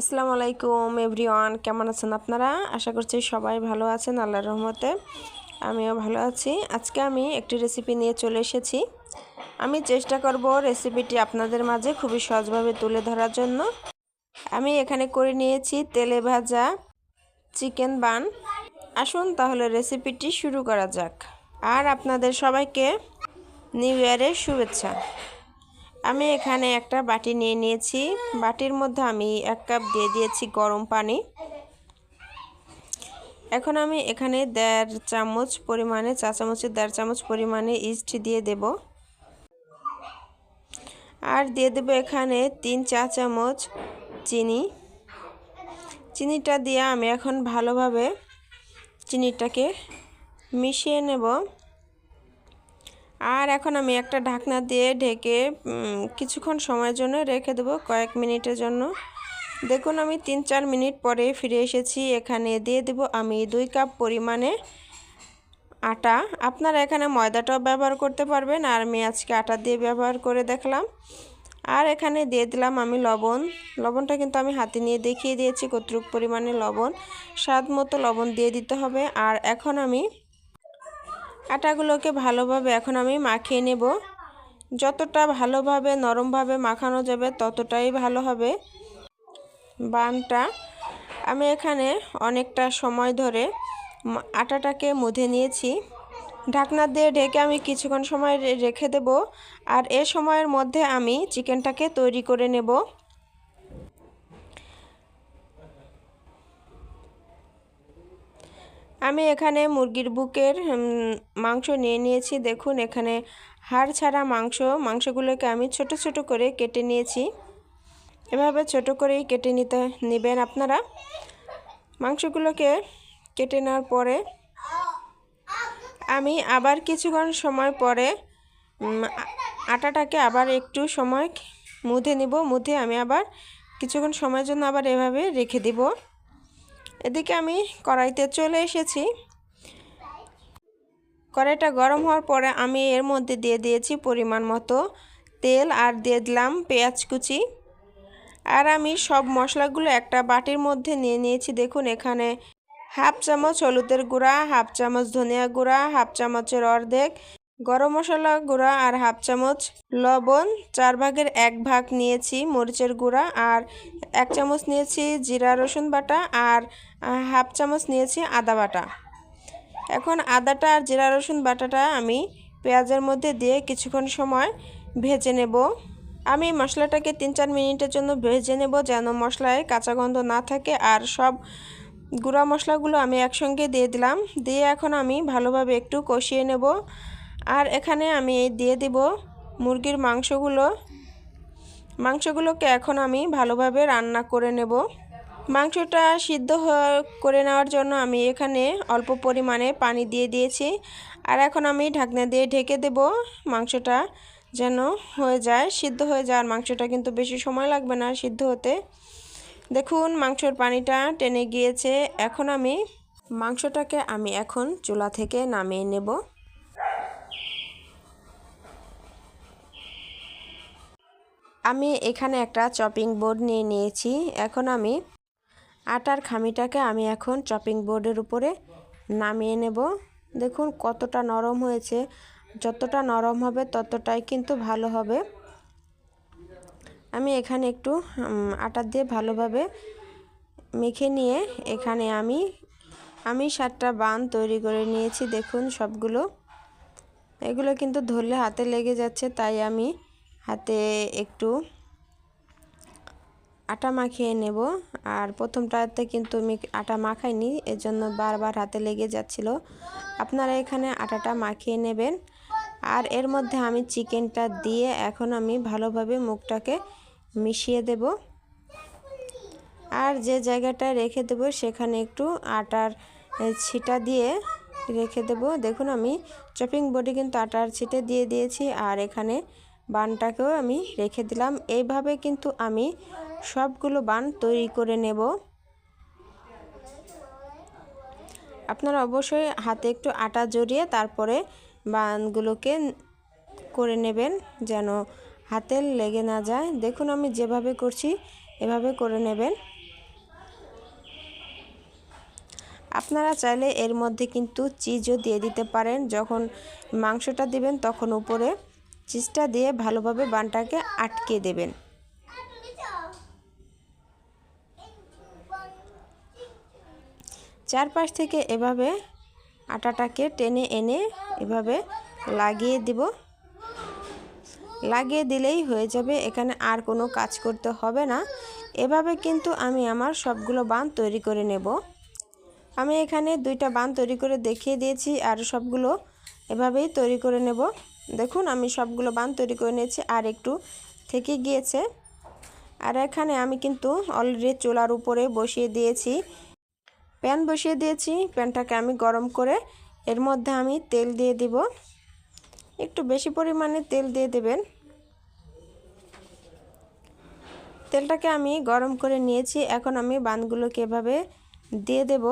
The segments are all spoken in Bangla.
আসসালামু আলাইকুম, এভরিওয়ান। কেমন আছেন আপনারা? আশা করছি সবাই ভালো আছেন, আল্লাহর রহমতে। আমিও ভালো আছি। আজকে আমি একটি রেসিপি নিয়ে চলে এসেছি। আমি চেষ্টা করব রেসিপিটি আপনাদের মাঝে খুবই সহজভাবে তুলে ধরার জন্য। আমি এখানে করে নিয়েছি তেলে ভাজা চিকেন বান। আসুন তাহলে রেসিপিটি শুরু করা যাক। আর আপনাদের সবাইকে নিউ ইয়ারের শুভেচ্ছা। আমি এখানে একটা বাটি নিয়ে নিয়েছি। বাটির মধ্যে আমি এক কাপ দিয়ে দিয়েছি গরম পানি। এখন আমি এখানে দেড় চামচ পরিমাণে, চা চামচের দেড় চামচ পরিমাণে ইস্ট দিয়ে দেব। আর দিয়ে দেবো এখানে তিন চা চামচ চিনি। চিনিটা দিয়ে আমি এখন ভালোভাবে চিনিটাকে মিশিয়ে নেব। আর এখন আমি একটা ঢাকনা দিয়ে ঢেকে কিছুক্ষণ সময়ের জন্য রেখে দেবো কয়েক মিনিটের জন্য। দেখুন, আমি তিন চার মিনিট পরে ফিরে এসেছি। এখানে দিয়ে দেব আমি দুই কাপ পরিমাণে আটা। আপনারা এখানে ময়দাটাও ব্যবহার করতে পারবেন, আর আমি আজকে আটা দিয়ে ব্যবহার করে দেখলাম। আর এখানে দিয়ে দিলাম আমি লবণ। লবণটা কিন্তু আমি হাতে নিয়ে দেখিয়ে দিয়েছি কতটুক পরিমাণে লবণ। স্বাদ মতো লবণ দিয়ে দিতে হবে। আর এখন আমি আটাগুলোকে ভালোভাবে এখন আমি মাখিয়ে নেব। যতটা ভালোভাবে, নরমভাবে মাখানো যাবে, ততটাই ভালো হবে। বানটা আমি এখানে অনেকটা সময় ধরে আটাটাকে মুধে নিয়েছি। ঢাকনা দিয়ে ঢেকে আমি কিছুক্ষণ সময় রেখে দেব। আর এ সময়ের মধ্যে আমি চিকেনটাকে তৈরি করে নেব। আমি এখানে মুরগির বুকের মাংস নিয়ে নিয়েছি। দেখুন, এখানে হাড় ছাড়া মাংস, মাংসগুলোকে আমি ছোট ছোট করে কেটে নিয়েছি। এভাবে ছোট করেই কেটে নিতে নেবেন আপনারা। মাংসগুলোকে কেটে নেওয়ার পরে আমি আবার কিছুক্ষণ সময় পরে আটাটাকে আবার একটু সময় মুধে নিব। মুধে আমি আবার কিছুক্ষণ সময়ের জন্য আবার এভাবে রেখে দিব। এদিকে আমি কড়াইতে চলে এসেছি। কড়াইটা গরম হওয়ার পরে আমি এর মধ্যে দিয়ে দিয়েছি পরিমাণ মতো তেল আর দিয়ে দিলাম পেঁয়াজ কুচি। আর আমি সব মশলাগুলো একটা বাটির মধ্যে নিয়ে নিয়েছি। দেখুন এখানে হাফ চামচ হলুদের গুঁড়া, হাফ চামচ ধনিয়া গুঁড়া, হাফ চামচের অর্ধেক গরম মশলা গুঁড়া আর হাফ চামচ লবণ, চার ভাগের এক ভাগ নিয়েছি মরিচের গুঁড়া আর এক চামচ নিয়েছি জিরা রসুন বাটা আর হাফ চামচ নিয়েছি আদা বাটা। এখন আদাটা আর জিরা রসুন বাটাটা আমি পেঁয়াজের মধ্যে দিয়ে কিছুক্ষণ সময় ভেজে নেব। আমি মশলাটাকে তিন চার মিনিটের জন্য ভেজে নেব যেন মশলায় কাঁচা গন্ধ না থাকে আর সব গুঁড়া মশলাগুলো আমি একসঙ্গে দিয়ে দিলাম। দিয়ে এখন আমি ভালোভাবে একটু কষিয়ে নেব। আর এখানে আমি দিয়ে দিব মুরগির মাংসগুলো। মাংসগুলোকে এখন আমি ভালোভাবে রান্না করে নেব। মাংসটা সিদ্ধ করে নেওয়ার জন্য আমি এখানে অল্প পরিমাণে পানি দিয়ে দিয়েছি। আর এখন আমি ঢাকনা দিয়ে ঢেকে দেব মাংসটা যেন হয়ে যায়। সিদ্ধ হয়ে যায় আর মাংসটা কিন্তু বেশি সময় লাগবে না সিদ্ধ হতে। দেখুন, মাংসর পানিটা টেনে গিয়েছে। এখন আমি মাংসটাকে আমি এখন চুলা থেকে নামিয়ে নেব। আমি এখানে একটা চপিং বোর্ড নিয়ে নিয়েছি। এখন আমি আটার খামিটাকে আমি এখন চপিং বোর্ডের উপরে নামিয়ে নেব। দেখুন কতটা নরম হয়েছে। যতটা নরম হবে ততটাই কিন্তু ভালো হবে। আমি এখানে একটু আটা দিয়ে ভালোভাবে মেখে নিয়ে এখানে আমি আমি সাতটা বান তৈরি করে নিয়েছি। দেখুন সবগুলো। এগুলো কিন্তু ধরলে হাতে লেগে যাচ্ছে, তাই আমি হাতে একটু আটা মাখিয়ে নেব। আর প্রথমটাতে কিন্তু আমি আটা মাখাইনি এর জন্য বারবার হাতে লেগে যাচ্ছিল। আপনারা এখানে আটাটা মাখিয়ে নেবেন। আর এর মধ্যে আমি চিকেনটা দিয়ে এখন আমি ভালোভাবে মুখটাকে মিশিয়ে দেব। আর যে জায়গাটায় রেখে দেব, সেখানে একটু আটার ছিটা দিয়ে রেখে দেব। দেখুন আমি চপিং বডি কিন্তু আটার ছিটে দিয়ে দিয়েছি। আর এখানে বানটাকেও আমি রেখে দিলাম। এইভাবে কিন্তু আমি সবগুলো বান তৈরি করে নেব। আপনারা অবশ্যই হাতে একটু আটা জড়িয়ে তারপরে বানগুলোকে করে নেবেন যেন হাতে লেগে না যায়। দেখুন আমি যেভাবে করছি, এভাবে করে নেবেন। আপনারা চাইলে এর মধ্যে কিন্তু চিজও দিয়ে দিতে পারেন। যখন মাংসটা দিবেন তখন উপরে চিজটা দিয়ে ভালোভাবে বানটাকে আটকে দেবেন। চারপাশ থেকে এভাবে আটাটাকে টেনে এনে এভাবে লাগিয়ে দিব। লাগিয়ে দিলেই হয়ে যাবে, এখানে আর কোনো কাজ করতে হবে না। এভাবে কিন্তু আমি আমার সবগুলো বান তৈরি করে নেব। আমি এখানে দুইটা বান তৈরি করে দেখিয়ে দিয়েছি আর সবগুলো এভাবেই তৈরি করে নেব। দেখুন, আমি সবগুলো বান তৈরি করে নিয়েছি আর একটু থেকে গিয়েছে। আর এখানে আমি কিন্তু অলরেডি চুলার উপরে বসিয়ে দিয়েছি। প্যান বসিয়ে দিয়েছি, প্যানটাকে আমি গরম করে এর মধ্যে আমি তেল দিয়ে দিব। একটু বেশি পরিমাণে তেল দিয়ে দেবেন। তেলটাকে আমি গরম করে নিয়েছি। এখন আমি বানগুলোকে এভাবে দিয়ে দেব।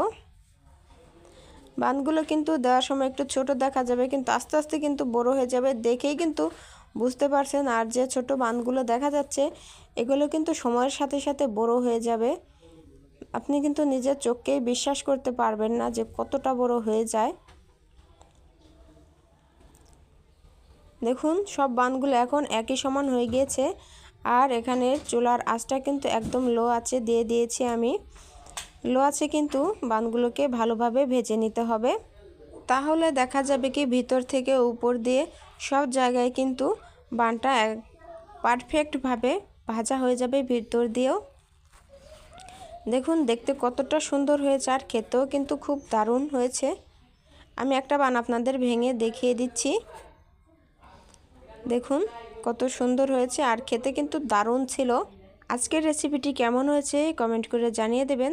বানগুলো কিন্তু দেওয়ার সময় একটু ছোট দেখা যাবে, কিন্তু আস্তে আস্তে কিন্তু বড় হয়ে যাবে। দেখেই কিন্তু বুঝতে পারছেন আর যে ছোট বানগুলো দেখা যাচ্ছে, এগুলো কিন্তু সময়ের সাথে সাথে বড় হয়ে যাবে। আপনি কিন্তু নিজের চোখকেই বিশ্বাস করতে পারবেন না যে কতটা বড় হয়ে যায়। দেখুন, সব বানগুলো এখন একই সমান হয়ে গিয়েছে। আর এখানে চুলার আঁচটা কিন্তু একদম লো আছে, দিয়ে দিয়েছি আমি। লো আছে কিন্তু বানগুলোকে ভালোভাবে ভেজে নিতে হবে। তাহলে দেখা যাবে কি ভিতর থেকে উপর দিয়ে সব জায়গায় কিন্তু বানটা পারফেক্টভাবে ভাজা হয়ে যাবে ভিতর দিয়েও। দেখুন, দেখতে কতটা সুন্দর হয়েছে আর খেতেও কিন্তু খুব দারুণ হয়েছে। আমি একটা বান আপনাদের ভেঙে দেখিয়ে দিচ্ছি। দেখুন, কত সুন্দর হয়েছে আর খেতে কিন্তু দারুণ ছিল। আজকের রেসিপিটি কেমন হয়েছে কমেন্ট করে জানিয়ে দেবেন।